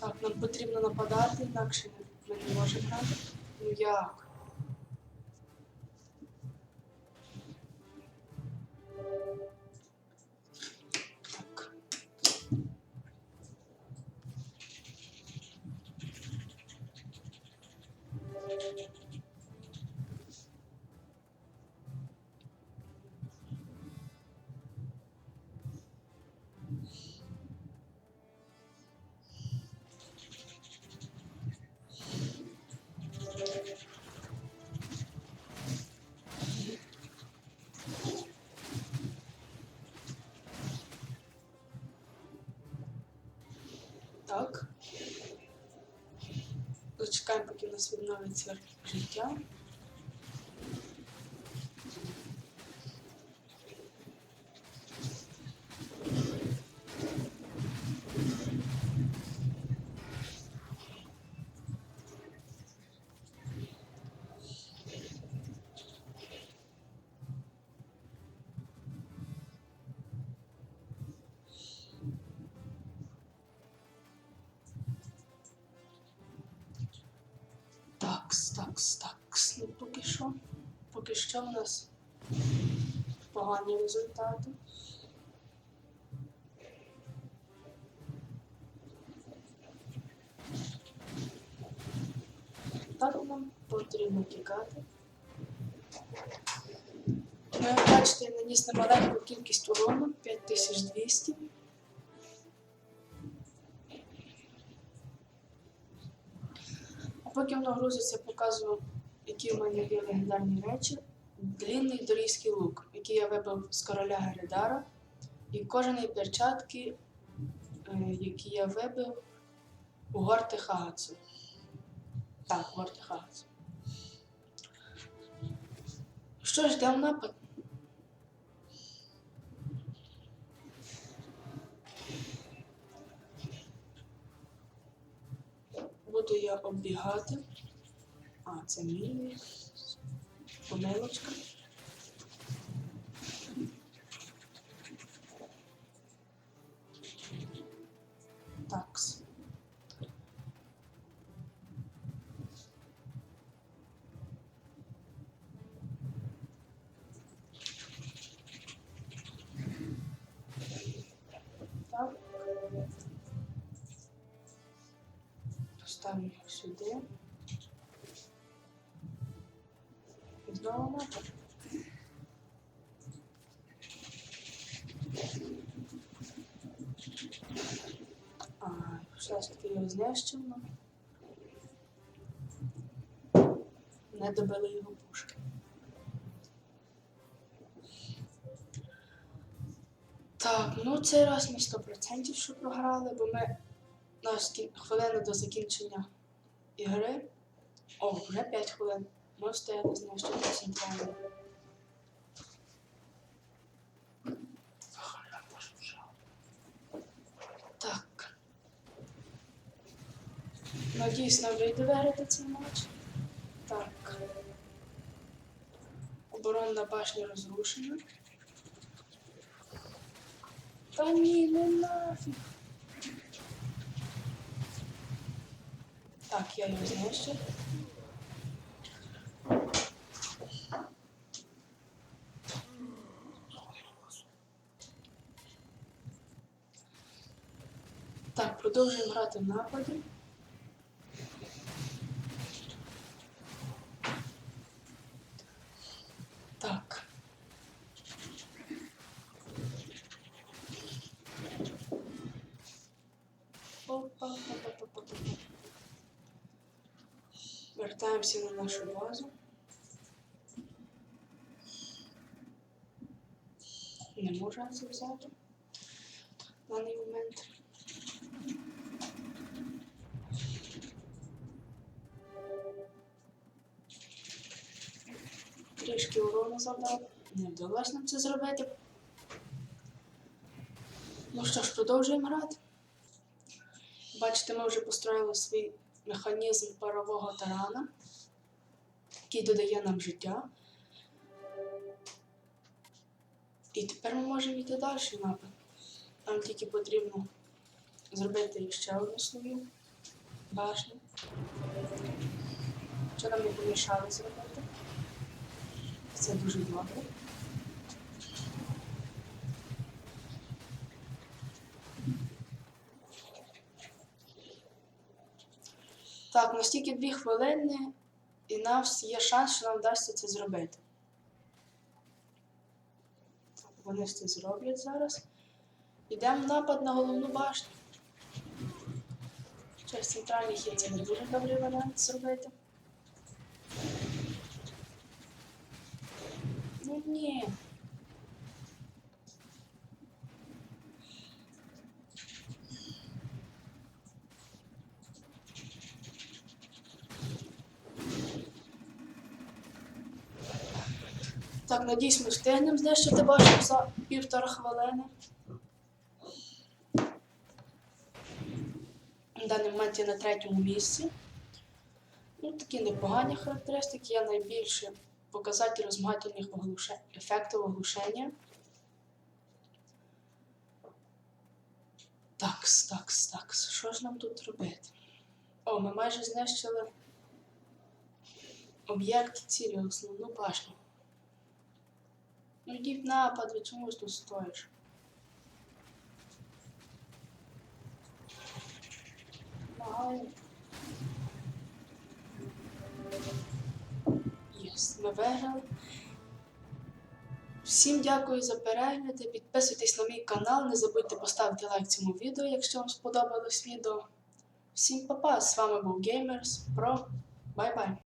Так, нам потрібно нападати, інакше ми не можемо грати. Ну як? Так. Зачекаємо, поки в нас відновиться життя. Поки що. Поки що в нас погані результати. Так нам потрібно тікати. Ну, як бачите, я наніс на маленьку кількість урону 5200. А поки воно грузиться, показую, які в мене є легендарні речі. Длінний дорійський лук, який я вибив з короля Геридара, і кожані перчатки, е, які я вибив у горти Хагацу. Так, горти Хагацу. Що ж, йдемо в напад? Буду я оббігати. А, це мій помилочка. Такс. Так. Поставлю сюди. Напад. А, все-таки його знищено. Не добили його пушки. Так, ну цей раз ми 100% що програли, бо ми на хвилину до закінчення ігри. О, вже 5 хвилин. Ми встигли знищити центральну. Так. Надіюсь, нам вийде виграти цей матч. Так. Оборонна башня розрушена. Та ні, не нафіг. Так, я його знищив. Так, продовжуємо грати в нападі. Так. Опа-па-па-па-па-па. Вертаємося на нашу базу. Не можу це взяти в даний момент. Трішки урону завдав. Не вдалося нам це зробити. Ну що ж, продовжуємо грати. Бачите, ми вже построїли свій механізм парового тарана, який додає нам життя. І тепер ми можемо йти далі напад. Нам тільки потрібно зробити ще одну свою башню. Що нам не помішало зробити? Це дуже добре. Так, настільки дві хвилини, і в нас є шанс, що нам вдасться це зробити. Так, вони це зроблять зараз. Йдемо в напад на головну башню. Через центральний хід це не дуже добрий варіант зробити. Ну ні. Так, надіюсь, ми встигнемо знищити башню за півтора хвилини. На даний момент я на третьому місці. Ну, такі непогані характеристики. Я найбільше показатель розмагательних оглуше... ефектів оглушення. Такс, такс, такс. Що ж нам тут робити? О, ми майже знищили об'єкт цілі, основну башню. Ну йдіть напад, ви чомусь тут стоїш. Помагаю. Єс. Всім дякую за перегляди. Підписуйтесь на мій канал, не забудьте поставити лайк цьому відео, якщо вам сподобалось відео. Всім па-па, з вами був Gamers Pro. Бай-бай.